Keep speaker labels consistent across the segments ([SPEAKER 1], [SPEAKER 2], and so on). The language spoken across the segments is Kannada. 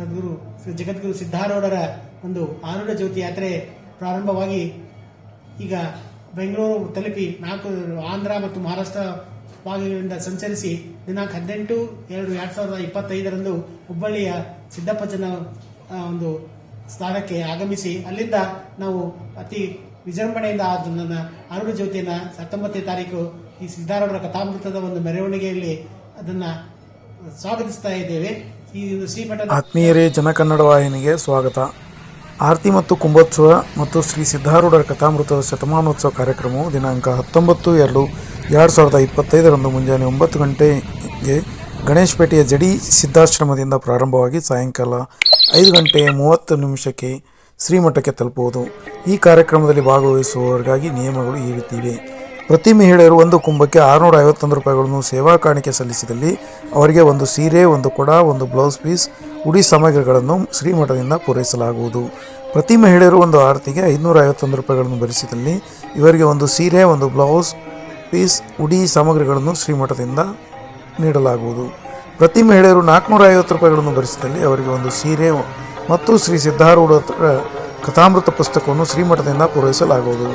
[SPEAKER 1] ಸದ್ಗುರು ಶ್ರೀ ಜಗದ್ಗುರು ಸಿದ್ಧಾರೂಢರ ಒಂದು ಆರೂಢ ಜ್ಯೋತಿ ಯಾತ್ರೆ ಪ್ರಾರಂಭವಾಗಿ ಈಗ ಬೆಂಗಳೂರು ತಲುಪಿ ನಾಲ್ಕು ಆಂಧ್ರ ಮತ್ತು ಮಹಾರಾಷ್ಟ್ರ ಭಾಗಗಳಿಂದ ಸಂಚರಿಸಿ ದಿನಾಂಕ ಹದಿನೆಂಟು ಎರಡು ಎರಡು ಸಾವಿರದ ಇಪ್ಪತ್ತೈದರಂದು ಹುಬ್ಬಳ್ಳಿಯ ಸಿದ್ದಪ್ಪಜ್ಜನ ಆ, ಒಂದು ಸ್ಥಾನಕ್ಕೆ ಆಗಮಿಸಿ ಅಲ್ಲಿಂದ ನಾವು ಅತಿ ವಿಜೃಂಭಣೆಯಿಂದ ನನ್ನ ಅರುಣ ಜ್ಯೋತಿಯನ್ನು ಹತ್ತೊಂಬತ್ತನೇ ತಾರೀಕು ಈ ಸಿದ್ಧಾರೂಢರ ಕಥಾಮೃತದ ಒಂದು ಮೆರವಣಿಗೆಯಲ್ಲಿ ಅದನ್ನ ಸ್ವಾಗತಿಸ್ತಾ ಇದ್ದೇವೆ.
[SPEAKER 2] ಆತ್ಮೀಯರೇ, ಜನಕನ್ನಡ ವಾಹಿನಿಗೆ ಸ್ವಾಗತ. ಆರತಿ ಮತ್ತು ಕುಂಭೋತ್ಸವ ಮತ್ತು ಶ್ರೀ ಸಿದ್ಧಾರೂಢರ ಕಥಾಮೃತದ ಶತಮಾನೋತ್ಸವ ಕಾರ್ಯಕ್ರಮವು ದಿನಾಂಕ ಹತ್ತೊಂಬತ್ತು ಎರಡು ಎರಡು ಸಾವಿರದ ಇಪ್ಪತ್ತೈದರಂದು ಮುಂಜಾನೆ ಒಂಬತ್ತು ಗಂಟೆಗೆ ಗಣೇಶಪೇಟೆಯ ಜಡಿ ಸಿದ್ಧಾಶ್ರಮದಿಂದ ಪ್ರಾರಂಭವಾಗಿ ಸಾಯಂಕಾಲ ಐದು ಗಂಟೆ ಮೂವತ್ತು ನಿಮಿಷಕ್ಕೆ ಶ್ರೀಮಠಕ್ಕೆ ತಲುಪುವುದು. ಈ ಕಾರ್ಯಕ್ರಮದಲ್ಲಿ ಭಾಗವಹಿಸುವವರಿಗಾಗಿ ನಿಯಮಗಳು ಈ ರೀತಿ ಇವೆ. ಪ್ರತಿ ಮಹಿಳೆಯರು ಒಂದು ಕುಂಭಕ್ಕೆ ಆರುನೂರ ಐವತ್ತೊಂದು ರೂಪಾಯಿಗಳನ್ನು ಸೇವಾ ಕಾಣಿಕೆ ಸಲ್ಲಿಸಿದಲ್ಲಿ ಅವರಿಗೆ ಒಂದು ಸೀರೆ, ಒಂದು ಕೊಡ, ಒಂದು ಬ್ಲೌಸ್ ಪೀಸ್, ಉಡಿ ಸಾಮಗ್ರಿಗಳನ್ನು ಶ್ರೀಮಠದಿಂದ ಪೂರೈಸಲಾಗುವುದು. ಪ್ರತಿ ಮಹಿಳೆಯರು ಒಂದು ಆರತಿಗೆ ಐನೂರ ಐವತ್ತೊಂದು ರೂಪಾಯಿಗಳನ್ನು ಭರಿಸಿದಲ್ಲಿ ಇವರಿಗೆ ಒಂದು ಸೀರೆ, ಒಂದು ಬ್ಲೌಸ್ ಪೀಸ್, ಉಡಿ ಸಾಮಗ್ರಿಗಳನ್ನು ಶ್ರೀಮಠದಿಂದ ನೀಡಲಾಗುವುದು. ಪ್ರತಿ ಮಹಿಳೆಯರು ನಾಲ್ಕುನೂರ ಐವತ್ತು ರೂಪಾಯಿಗಳನ್ನು ಭರಿಸಿದಲ್ಲಿ ಅವರಿಗೆ ಒಂದು ಸೀರೆ ಮತ್ತು ಶ್ರೀ ಸಿದ್ಧಾರೂಢ ಕಥಾಮೃತ ಪುಸ್ತಕವನ್ನು ಶ್ರೀಮಠದಿಂದ ಪೂರೈಸಲಾಗುವುದು.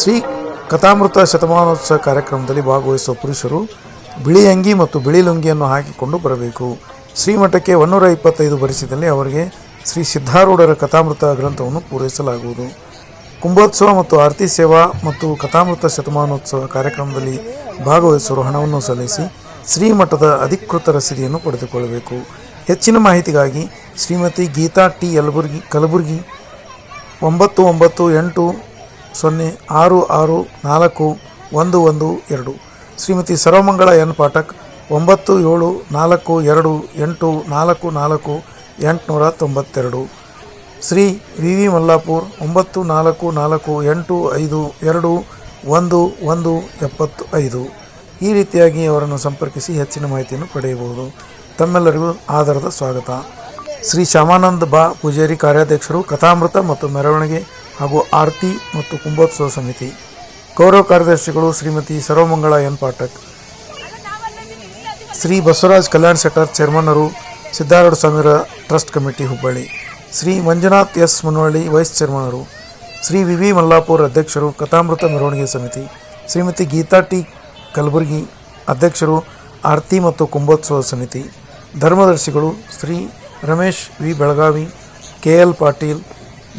[SPEAKER 2] ಶ್ರೀ ಕಥಾಮೃತ ಶತಮಾನೋತ್ಸವ ಕಾರ್ಯಕ್ರಮದಲ್ಲಿ ಭಾಗವಹಿಸುವ ಪುರುಷರು ಬಿಳಿ ಅಂಗಿ ಮತ್ತು ಬಿಳಿ ಲುಂಗಿಯನ್ನು ಹಾಕಿಕೊಂಡು ಬರಬೇಕು. ಶ್ರೀಮಠಕ್ಕೆ ಒನ್ನೂರ ಇಪ್ಪತ್ತೈದು ಭರಿಸಿದಲ್ಲಿ ಅವರಿಗೆ ಶ್ರೀ ಸಿದ್ಧಾರೂಢರ ಕಥಾಮೃತ ಗ್ರಂಥವನ್ನು ಪೂರೈಸಲಾಗುವುದು. ಕುಂಭೋತ್ಸವ ಮತ್ತು ಆರತಿ ಸೇವಾ ಮತ್ತು ಕಥಾಮೃತ ಶತಮಾನೋತ್ಸವ ಕಾರ್ಯಕ್ರಮದಲ್ಲಿ ಭಾಗವಹಿಸಲು ಹಣವನ್ನು ಸಲ್ಲಿಸಿ ಶ್ರೀಮಠದ ಅಧಿಕೃತ ರಸೀದಿಯನ್ನು ಪಡೆದುಕೊಳ್ಳಬೇಕು. ಹೆಚ್ಚಿನ ಮಾಹಿತಿಗಾಗಿ ಶ್ರೀಮತಿ ಗೀತಾ ಟಿ. ಯಲಬುರ್ಗಿ, ಕಲಬುರ್ಗಿ, ಒಂಬತ್ತು ಒಂಬತ್ತು ಎಂಟು ಸೊನ್ನೆ ಆರು ಆರು ನಾಲ್ಕು ಒಂದು ಒಂದು ಎರಡು. ಶ್ರೀಮತಿ ಸರ್ವಮಂಗಳ ಎನ್ ಪಾಠಕ್ ಒಂಬತ್ತು ಏಳು ನಾಲ್ಕು ಎರಡು ಎಂಟು ನಾಲ್ಕು ನಾಲ್ಕು ಎಂಟುನೂರ ತೊಂಬತ್ತೆರಡು. ಶ್ರೀ ವಿ ವಿ ಮಲ್ಲಾಪುರ್ ಒಂಬತ್ತು ನಾಲ್ಕು ನಾಲ್ಕು ಎಂಟು ಐದು ಎರಡು ಒಂದು ಒಂದು ಎಪ್ಪತ್ತು ಐದು ಈ ರೀತಿಯಾಗಿ ಅವರನ್ನು ಸಂಪರ್ಕಿಸಿ ಹೆಚ್ಚಿನ ಮಾಹಿತಿಯನ್ನು ಪಡೆಯಬಹುದು. ತಮ್ಮೆಲ್ಲರಿಗೂ ಆಧಾರದ ಸ್ವಾಗತ. ಶ್ರೀ ಶ್ಯಾಮಾನಂದ ಬಾ ಪೂಜಾರಿ ಕಾರ್ಯಾಧ್ಯಕ್ಷರು ಕಥಾಮೃತ ಮತ್ತು ಮೆರವಣಿಗೆ ಹಾಗೂ ಆರತಿ ಮತ್ತು ಕುಂಭೋತ್ಸವ ಸಮಿತಿ. ಗೌರವ ಕಾರ್ಯದರ್ಶಿಗಳು ಶ್ರೀಮತಿ ಸರ್ವಮಂಗಳ ಎನ್ ಪಾಠಕ್. ಶ್ರೀ ಬಸವರಾಜ್ ಕಲ್ಯಾಣ್ ಶೆಟ್ಟರ್ ಚೇರ್ಮನ್ನರು Siddharoodha Sameera trust committee Hubballi. Shri Manjunath S Munavalli vice ಚೇರ್ಮನರು Shri V V Mallapur ಅಧ್ಯಕ್ಷರು ಕಥಾಮೃತ ಮೆರವಣಿಗೆ ಸಮಿತಿ. ಶ್ರೀಮತಿ ಗೀತಾ ಟಿ ಕಲಬುರ್ಗಿ ಅಧ್ಯಕ್ಷರು ಆರತಿ ಮತ್ತು ಕುಂಭೋತ್ಸವ ಸಮಿತಿ. ಧರ್ಮದರ್ಶಿಗಳು Shri Ramesh V Belagavi, K L Patil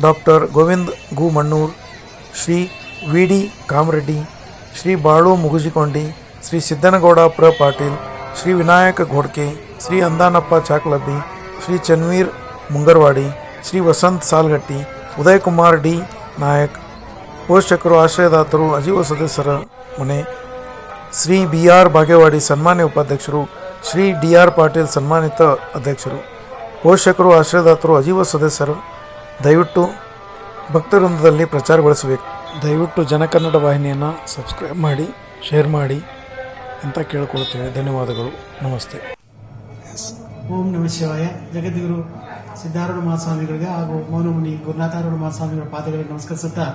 [SPEAKER 2] doctor Govind Goomannur, Shri V D Kamareddy, Shri Balu Mugujikondi, Shri Siddanagouda ಪ್ರ ಪಾಟೀಲ್, ಶ್ರೀ ವಿನಾಯಕ ಘೋಡ್ಕೆ, ಶ್ರೀ ಅಂದಾನಪ್ಪ ಚಾಕ್ಲಬ್ಬಿ, ಶ್ರೀ ಚನ್ವೀರ್ ಮುಂಗರ್ವಾಡಿ, ಶ್ರೀ ವಸಂತ್ ಸಾಲ್ಗಟ್ಟಿ, ಉದಯಕುಮಾರ್ ಡಿ ನಾಯಕ್, ಪೋಷಕರು, ಆಶ್ರಯದಾತರು, ಅಜೀವ ಸದಸ್ಯರ ಮನೆ, ಶ್ರೀ ಬಿ ಆರ್ ಬಾಗೇವಾಡಿ ಸನ್ಮಾನ್ಯ ಉಪಾಧ್ಯಕ್ಷರು, ಶ್ರೀ ಡಿ ಆರ್ ಪಾಟೀಲ್ ಸನ್ಮಾನಿತ ಅಧ್ಯಕ್ಷರು, ಪೋಷಕರು, ಆಶ್ರಯದಾತರು, ಅಜೀವ ಸದಸ್ಯರು ದಯವಿಟ್ಟು ಭಕ್ತವೃಂದದಲ್ಲಿ ಪ್ರಚಾರಗೊಳಿಸಬೇಕು ದಯವಿಟ್ಟು ಜನಕನ್ನಡ ವಾಹಿನಿಯನ್ನು ಸಬ್ಸ್ಕ್ರೈಬ್ ಮಾಡಿ ಶೇರ್ ಮಾಡಿ ಅಂತ ಕೇಳಿಕೊಳ್ತೇವೆ. ಧನ್ಯವಾದಗಳು. ನಮಸ್ತೆ.
[SPEAKER 1] ಓಂ ನಮಃ ಶಿವಾಯ. ಜಗದ್ಗುರು ಸಿದ್ಧಾರೂಢ ಮಹಾಸ್ವಾಮಿಗಳಿಗೆ ಹಾಗೂ ಮೌನಮುನಿ ಗುರುನಾಥಾರೂಢ ಮಹಾಸ್ವಾಮಿಗಳ ಪಾದಗಳಿಗೆ ನಮಸ್ಕರಿಸುತ್ತಾ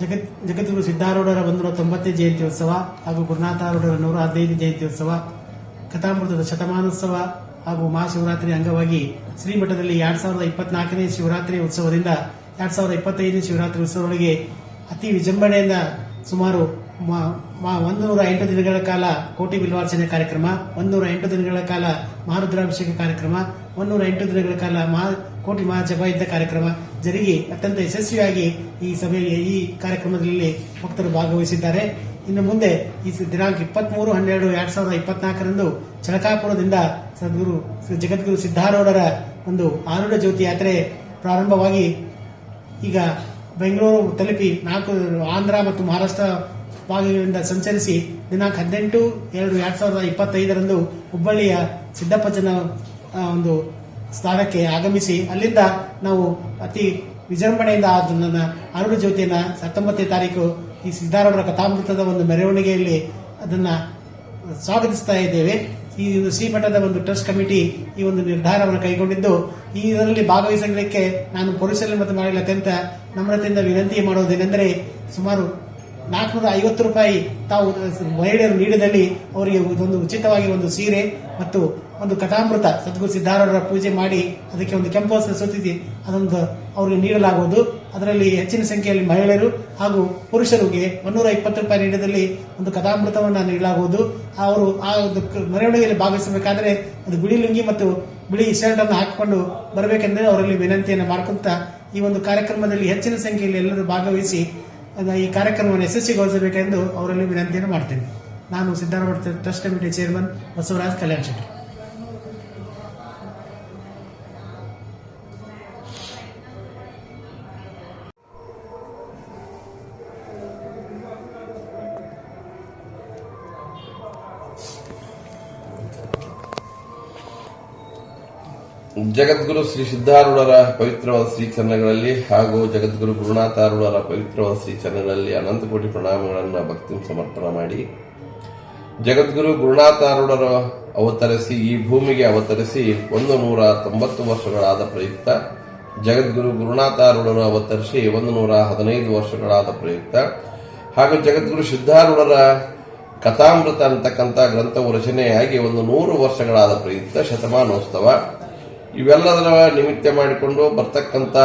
[SPEAKER 1] ಜಗತ್ ಜಗದ್ಗುರು ಸಿದ್ಧಾರೂಢರ ಒಂದೂರ ತೊಂಬತ್ತನೇ ಜಯಂತಿ ಉತ್ಸವ ಹಾಗೂ ಗುರುನಾಥಾರೂಢರ ನೂರ ಹದಿನೈದು ಜಯಂತಿ ಉತ್ಸವ ಕಥಾಮೃತದ ಶತಮಾನೋತ್ಸವ ಹಾಗೂ ಮಹಾಶಿವರಾತ್ರಿ ಅಂಗವಾಗಿ ಶ್ರೀಮಠದಲ್ಲಿ ಎರಡ್ ಸಾವಿರದ ಇಪ್ಪತ್ನಾಲ್ಕನೇ ಶಿವರಾತ್ರಿ ಉತ್ಸವದಿಂದ ಎರಡ್ ಸಾವಿರದ ಇಪ್ಪತ್ತೈದನೇ ಶಿವರಾತ್ರಿ ಉತ್ಸವದೊಳಗೆ ಅತಿ ವಿಜೃಂಭಣೆಯಿಂದ ಸುಮಾರು ಒಂದು ನೂರ ಎಂಟು ದಿನಗಳ ಕಾಲ ಕೋಟಿ ಬಿಲ್ವಾರ್ಚನೆ ಕಾರ್ಯಕ್ರಮ ಒಂದೂರ ಎಂಟು ದಿನಗಳ ಕಾಲ ಮಹಾರುದ್ರಾಭಿಷೇಕ ಕಾರ್ಯಕ್ರಮ ಒಂದೂರ ಎಂಟು ದಿನಗಳ ಕಾಲ ಮಹಾ, ಕೋಟಿ ಮಹಾಜಪಾಯುದ್ಧ ಕಾರ್ಯಕ್ರಮ ಜರುಗಿ ಅತ್ಯಂತ ಯಶಸ್ವಿಯಾಗಿ ಈ ಸಭೆಯಲ್ಲಿ ಈ ಕಾರ್ಯಕ್ರಮದಲ್ಲಿ ಭಕ್ತರು ಭಾಗವಹಿಸಿದ್ದಾರೆ. ಇನ್ನು ಮುಂದೆ ಈ ದಿನಾಂಕ ಇಪ್ಪತ್ತ್ಮೂರು ಹನ್ನೆರಡು, ಎರಡು ಸಾವಿರದ ಇಪ್ಪತ್ನಾಲ್ಕರಂದು ಚಳಕಾಪುರದಿಂದ ಸದ್ಗುರು ಶ್ರೀ ಜಗದ್ಗುರು ಸಿದ್ಧಾರೂಢರ ಒಂದು ಆರೂಢ ಜ್ಯೋತಿ ಯಾತ್ರೆ ಪ್ರಾರಂಭವಾಗಿ ಈಗ ಬೆಂಗಳೂರು ತಲುಪಿ ನಾಲ್ಕು ಆಂಧ್ರ ಮತ್ತು ಮಹಾರಾಷ್ಟ್ರ ಭಾಗಗಳಿಂದ ಸಂಚರಿಸಿ ದಿನಾಂಕ ಹದಿನೆಂಟು ಎರಡು ಎರಡ್ ಸಾವಿರದ ಇಪ್ಪತ್ತೈದರಂದು ಹುಬ್ಬಳ್ಳಿಯ ಸಿದ್ದಪ್ಪಜ್ಜನ ಆ, ಒಂದು ಸ್ಥಾನಕ್ಕೆ ಆಗಮಿಸಿ ಅಲ್ಲಿಂದ ನಾವು ಅತಿ ವಿಜೃಂಭಣೆಯಿಂದ ನನ್ನ ಆರೂಢ ಜ್ಯೋತಿಯನ್ನು ಹತ್ತೊಂಬತ್ತನೇ ತಾರೀಕು ಈ ಸಿದ್ಧಾರೂಢರ ಕಥಾಮೃತದ ಒಂದು ಮೆರವಣಿಗೆಯಲ್ಲಿ ಅದನ್ನ ಸ್ವಾಗತಿಸ್ತಾ ಇದ್ದೇವೆ. ಈ ಶ್ರೀಮಠದ ಒಂದು ಟ್ರಸ್ಟ್ ಕಮಿಟಿ ಈ ಒಂದು ನಿರ್ಧಾರವನ್ನು ಕೈಗೊಂಡಿದ್ದು ಈ ಇದರಲ್ಲಿ ಭಾಗವಹಿಸಲಿಕ್ಕೆ ನಾನು ಪೊಲೀಸರಲ್ಲಿ ಮತ್ತು ಮಾಡಿಲ್ಲ ಅತ್ಯಂತ ನಮ್ರತೆಯಿಂದ ವಿನಂತಿ ಮಾಡುವುದೇನೆಂದರೆ ಸುಮಾರು ನಾಲ್ಕುನೂರ ಐವತ್ತು ರೂಪಾಯಿ ತಾವು ಮಹಿಳೆಯರು ನೀಡಿದಲ್ಲಿ ಅವರಿಗೆ ಒಂದು ಉಚಿತವಾಗಿ ಒಂದು ಸೀರೆ ಮತ್ತು ಒಂದು ಕಥಾಮೃತ, ಸದ್ಗುರು ಸಿದ್ಧಾರೂಢರ ಪೂಜೆ ಮಾಡಿ ಅದಕ್ಕೆ ಒಂದು ಕೆಂಪು ವಸ್ತ್ರ ಸುತ್ತಿಸಿ, ಅದೊಂದು ಅವರಿಗೆ ನೀಡಲಾಗುವುದು. ಅದರಲ್ಲಿ ಹೆಚ್ಚಿನ ಸಂಖ್ಯೆಯಲ್ಲಿ ಮಹಿಳೆಯರು ಹಾಗೂ ಪುರುಷರಿಗೆ ಒಂದೂರ ಇಪ್ಪತ್ತು ರೂಪಾಯಿ ನೀಡಿದಲ್ಲಿ ಒಂದು ಕಥಾಮೃತವನ್ನು ನೀಡಲಾಗುವುದು. ಅವರು ಆ ಒಂದು ಮೆರವಣಿಗೆಯಲ್ಲಿ ಭಾಗವಹಿಸಬೇಕಾದ್ರೆ ಒಂದು ಬಿಳಿ ಲುಂಗಿ ಮತ್ತು ಬಿಳಿ ಶರ್ಟ್ ಅನ್ನು ಹಾಕಿಕೊಂಡು ಬರಬೇಕೆಂದರೆ ಅವರಲ್ಲಿ ವಿನಂತಿಯನ್ನು ಮಾಡ್ಕೊತಾ ಈ ಒಂದು ಕಾರ್ಯಕ್ರಮದಲ್ಲಿ ಹೆಚ್ಚಿನ ಸಂಖ್ಯೆಯಲ್ಲಿ ಎಲ್ಲರೂ ಭಾಗವಹಿಸಿ ಈ ಕಾರ್ಯಕ್ರಮವನ್ನು ಯಶಸ್ವಿಗೊಳಿಸಬೇಕೆಂದು ಅವರಲ್ಲಿ ವಿನಂತಿಯನ್ನು ಮಾಡ್ತೇನೆ. ನಾನು Siddaramaiah trust committee chairman Basavaraj Kalyan Shetty.
[SPEAKER 3] Jagadguru Shri ಸಿದ್ಧಾರೂಢರ ಪವಿತ್ರವಾದ ಶ್ರೀ ಚರಣಗಳಲ್ಲಿ ಹಾಗೂ ಜಗದ್ಗುರು ಗುರುನಾಥಾರೂಢರ ಪವಿತ್ರವಾದ ಶ್ರೀ ಚರಣಗಳಲ್ಲಿ ಅನಂತ ಕೋಟಿ ಪ್ರಣಾಮಗಳನ್ನು ಭಕ್ತಿ ಸಮರ್ಪಣೆ ಮಾಡಿ, ಜಗದ್ಗುರು ಗುರುನಾಥಾರೂಢರ ಅವತರಿಸಿ, ಈ ಭೂಮಿಗೆ ಅವತರಿಸಿ ಒಂದು ನೂರ ತೊಂಬತ್ತು ವರ್ಷಗಳಾದ ಪ್ರಯುಕ್ತ, ಜಗದ್ಗುರು ಗುರುನಾಥಾರೂಢರು ಅವತರಿಸಿ ಒಂದು ನೂರ ಹದಿನೈದು ವರ್ಷಗಳಾದ ಪ್ರಯುಕ್ತ, ಹಾಗೂ ಜಗದ್ಗುರು ಸಿದ್ಧಾರೂಢರ ಕಥಾಮೃತ ಅಂತಕ್ಕಂಥ ಗ್ರಂಥವು ರಚನೆಯಾಗಿ ಒಂದು ನೂರು ವರ್ಷಗಳಾದ ಪ್ರಯುಕ್ತ ಶತಮಾನೋತ್ಸವ ಇವೆಲ್ಲದರ ನಿಮಿತ್ತ ಮಾಡಿಕೊಂಡು ಬರ್ತಕ್ಕಂಥ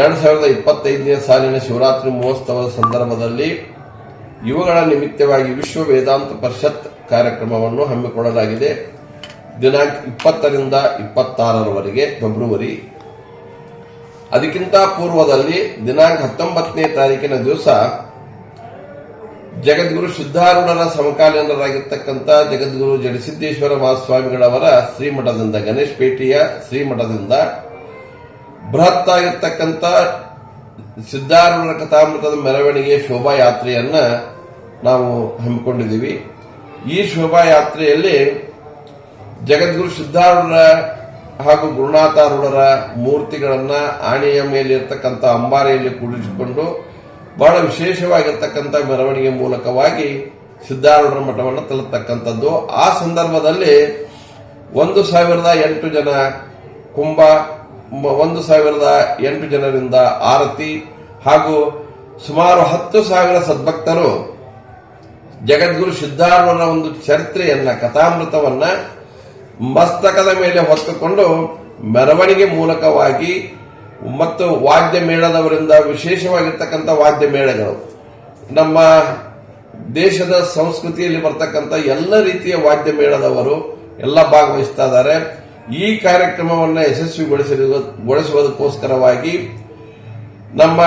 [SPEAKER 3] ಎರಡು ಸಾವಿರದ ಇಪ್ಪತ್ತೈದನೇ ಸಾಲಿನ ಶಿವರಾತ್ರಿ ಮಹೋತ್ಸವದ ಸಂದರ್ಭದಲ್ಲಿ ಇವುಗಳ ನಿಮಿತ್ತವಾಗಿ ವಿಶ್ವ ವೇದಾಂತ ಪರಿಷತ್ ಕಾರ್ಯಕ್ರಮವನ್ನು ಹಮ್ಮಿಕೊಳ್ಳಲಾಗಿದೆ. ದಿನಾಂಕ ಇಪ್ಪತ್ತರಿಂದ ಇಪ್ಪತ್ತಾರರವರೆಗೆ, ಫೆಬ್ರವರಿ. ಅದಕ್ಕಿಂತ ಪೂರ್ವದಲ್ಲಿ ದಿನಾಂಕ ಹತ್ತೊಂಬತ್ತನೇ ತಾರೀಕಿನ ದಿವಸ ಜಗದ್ಗುರು ಸಿದ್ಧಾರೂಢರ ಸಮಕಾಲೀನರಾಗಿರ್ತಕ್ಕಂಥ ಜಗದ್ಗುರು ಜಡಸಿದ್ದೇಶ್ವರ ಮಹಾಸ್ವಾಮಿಗಳವರ ಶ್ರೀಮಠದಿಂದ ಗಣೇಶ್ ಪೇಟೆಯ ಶ್ರೀಮಠದಿಂದ ಬೃಹತ್ ಆಗಿರ್ತಕ್ಕಂಥ ಸಿದ್ಧಾರೂಢರ ಕಥಾಮೃತದ ಮೆರವಣಿಗೆ ಶೋಭಾಯಾತ್ರೆಯನ್ನ ನಾವು ಹಮ್ಮಿಕೊಂಡಿದ್ದೀವಿ. ಈ ಶೋಭಾಯಾತ್ರೆಯಲ್ಲಿ ಜಗದ್ಗುರು ಸಿದ್ಧಾರೂಢರ ಹಾಗೂ ಗುರುನಾಥಾರೂಢರ ಮೂರ್ತಿಗಳನ್ನ ಆಣೆಯ ಮೇಲಿರ್ತಕ್ಕಂಥ ಅಂಬಾರಿಯಲ್ಲಿ ಕೂಡಿಸಿಕೊಂಡು ಬಹಳ ವಿಶೇಷವಾಗಿರ್ತಕ್ಕಂಥ ಮೆರವಣಿಗೆ ಮೂಲಕವಾಗಿ ಸಿದ್ಧಾರೂಢರ ಮಠವನ್ನು ತಲುಪತಕ್ಕಂಥದ್ದು. ಆ ಸಂದರ್ಭದಲ್ಲಿ ಒಂದು ಸಾವಿರದ ಎಂಟು ಜನ ಕುಂಭ, ಒಂದು ಸಾವಿರದ ಎಂಟು ಜನರಿಂದ ಆರತಿ ಹಾಗೂ ಸುಮಾರು ಹತ್ತು ಸಾವಿರ ಸದ್ಭಕ್ತರು ಜಗದ್ಗುರು ಸಿದ್ಧಾರೂಢರ ಒಂದು ಚರಿತ್ರೆಯನ್ನ, ಕಥಾಮೃತವನ್ನ ಮಸ್ತಕದ ಮೇಲೆ ಹೊತ್ತುಕೊಂಡು ಮೆರವಣಿಗೆ ಮೂಲಕವಾಗಿ ಮತ್ತು ವಾದ್ಯ ಮೇಳದವರಿಂದ ವಿಶೇಷವಾಗಿರ್ತಕ್ಕಂಥ ವಾದ್ಯ ಮೇಳಗಳು. ನಮ್ಮ ದೇಶದ ಸಂಸ್ಕೃತಿಯಲ್ಲಿ ಬರ್ತಕ್ಕಂಥ ಎಲ್ಲ ರೀತಿಯ ವಾದ್ಯ ಮೇಳದವರು ಎಲ್ಲ ಭಾಗವಹಿಸ್ತಾ ಇದ್ದಾರೆ. ಈ ಕಾರ್ಯಕ್ರಮವನ್ನು ಯಶಸ್ವಿಗೊಳಿಸುವುದಕ್ಕೋಸ್ಕರವಾಗಿ ನಮ್ಮ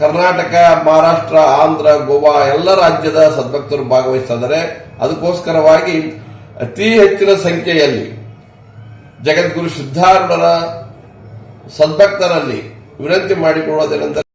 [SPEAKER 3] ಕರ್ನಾಟಕ, ಮಹಾರಾಷ್ಟ್ರ, ಆಂಧ್ರ, ಗೋವಾ ಎಲ್ಲ ರಾಜ್ಯದ ಸದ್ಭಕ್ತರು ಭಾಗವಹಿಸ್ತಾ ಇದ್ದಾರೆ. ಅದಕ್ಕೋಸ್ಕರವಾಗಿ ಅತಿ ಹೆಚ್ಚಿನ ಸಂಖ್ಯೆಯಲ್ಲಿ ಜಗದ್ಗುರು ಸಿದ್ಧಾರೂಢರ ಸದ್ಭಕ್ತರಲ್ಲಿ ವಿನಂತಿ ಮಾಡಿಕೊಳ್ಳುವುದೇನೆಂದರೆ